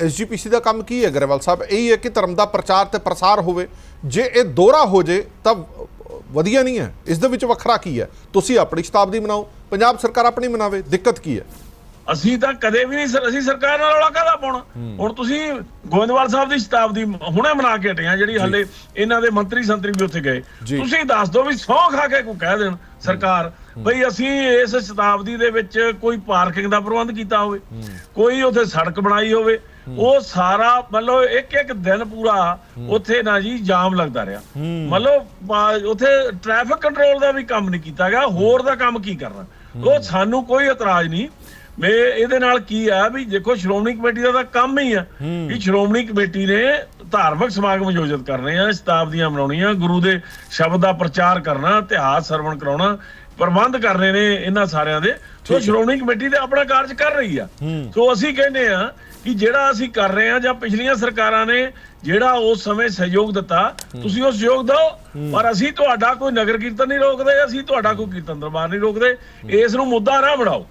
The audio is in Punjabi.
ਐਸਜੀਪੀਸੀ ਦਾ ਕੰਮ ਕੀ ਹੈ ਗਰੇਵਾਲ ਸਾਹਿਬ? ਇਹ ਹੈ ਕਿ ਧਰਮ ਦਾ ਪ੍ਰਚਾਰ ਤੇ ਪ੍ਰਸਾਰ ਹੋਵੇ। ਜੇ ਇਹ ਦੋਹਰਾ ਹੋ ਜੇ ਤਾਂ ਵਧੀਆ ਨਹੀਂ ਹੈ। ਇਸ ਦੇ ਵਿੱਚ ਵੱਖਰਾ ਕੀ ਹੈ? ਤੁਸੀਂ ਆਪਣੀ ਸ਼ਤਾਬਦੀ ਮਨਾਓ ਪੰਜਾਬ ਸਰਕਾਰ ਆਪਣੀ ਮਨਾਵੇ ਦਿੱਕਤ ਕੀ ਹੈ? ਅਸੀਂ ਤਾਂ ਕਦੇ ਵੀ ਨਹੀਂ ਅਸੀਂ ਸਰਕਾਰ ਨਾਲ ਰੌਲਾ ਕਾਹਦਾ ਪਾਉਣਾ? ਹੁਣ ਤੁਸੀਂ ਗੋਇੰਦਵਾਲ ਸਾਹਿਬ ਦੀ ਸ਼ਤਾਬਦੀ ਹੁਣੇ ਮਨਾ ਕੇ ਹਟੇ ਆ ਜਿਹੜੀ ਹੱਲੇ ਇਹਨਾਂ ਦੇ ਮੰਤਰੀ ਸੰਤਰੀ ਵੀ ਉੱਥੇ ਗਏ। ਤੁਸੀਂ ਦੱਸ ਦਿਓ ਵੀ ਸੌ ਖਾ ਕੇ ਕੋਈ ਕਹਿ ਦੇਣ ਸਰਕਾਰ ਬਈ ਅਸੀਂ ਇਸ ਸ਼ਤਾਬਦੀ ਦੇ ਵਿੱਚ ਕੋਈ ਪਾਰਕਿੰਗ ਦਾ ਪ੍ਰਬੰਧ ਕੀਤਾ ਹੋਵੇ ਕੋਈ ਉੱਥੇ ਸੜਕ ਬਣਾਈ ਹੋਵੇ ਉਹ ਸਾਰਾ ਮਤਲਬ ਇੱਕ ਇੱਕ ਦਿਨ ਪੂਰਾ ਉੱਥੇ ਨਾ ਜੀ ਜਾਮ ਲੱਗਦਾ ਰਿਹਾ। ਮਤਲਬ ਉੱਥੇ ਟ੍ਰੈਫਿਕ ਕੰਟਰੋਲ ਦਾ ਵੀ ਕੰਮ ਨਹੀਂ ਕੀਤਾ ਗਿਆ ਹੋਰ ਦਾ ਕੰਮ ਕੀ ਕਰਨਾ? ਉਹ ਸਾਨੂੰ ਕੋਈ ਇਤਰਾਜ਼ ਨਹੀਂ। ਮੈਂ ਇਹਦੇ ਨਾਲ ਕੀ ਆ ਵੀ ਦੇਖੋ ਸ਼੍ਰੋਮਣੀ ਕਮੇਟੀ ਦਾ ਤਾਂ ਕੰਮ ਹੀ ਆ ਕਿ ਸ਼੍ਰੋਮਣੀ ਕਮੇਟੀ ਨੇ ਧਾਰਮਿਕ ਸਮਾਗਮ ਆਯੋਜਿਤ ਕਰਨੇ ਆ ਸ਼ਤਾਬਦੀਆਂ ਮਨਾਉਣੀਆਂ ਗੁਰੂ ਦੇ ਸ਼ਬਦ ਦਾ ਪ੍ਰਚਾਰ ਕਰਨਾ ਇਤਿਹਾਸ ਸਰਵਣ ਕਰਾਉਣਾ ਪ੍ਰਬੰਧ ਕਰਨੇ ਨੇ ਇਹਨਾਂ ਸਾਰਿਆਂ ਦੇ। ਸੋ ਸ਼੍ਰੋਮਣੀ ਕਮੇਟੀ ਤੇ ਆਪਣਾ ਕਾਰਜ ਕਰ ਰਹੀ ਆ। ਸੋ ਅਸੀਂ ਕਹਿੰਦੇ ਆ ਕਿ ਜਿਹੜਾ ਅਸੀਂ ਕਰ ਰਹੇ ਆ ਜਾਂ ਪਿਛਲੀਆਂ ਸਰਕਾਰਾਂ ਨੇ ਜਿਹੜਾ ਉਸ ਸਮੇਂ ਸਹਿਯੋਗ ਦਿੱਤਾ ਤੁਸੀਂ ਉਹ ਸਹਿਯੋਗ ਦਿਓ ਪਰ ਅਸੀਂ ਤੁਹਾਡਾ ਕੋਈ ਨਗਰ ਕੀਰਤਨ ਨਹੀਂ ਰੋਕਦੇ ਅਸੀਂ ਤੁਹਾਡਾ ਕੋਈ ਕੀਰਤਨ ਦਰਬਾਰ ਨਹੀਂ ਰੋਕਦੇ। ਇਸ ਨੂੰ ਮੁੱਦਾ ਨਾ ਬਣਾਓ।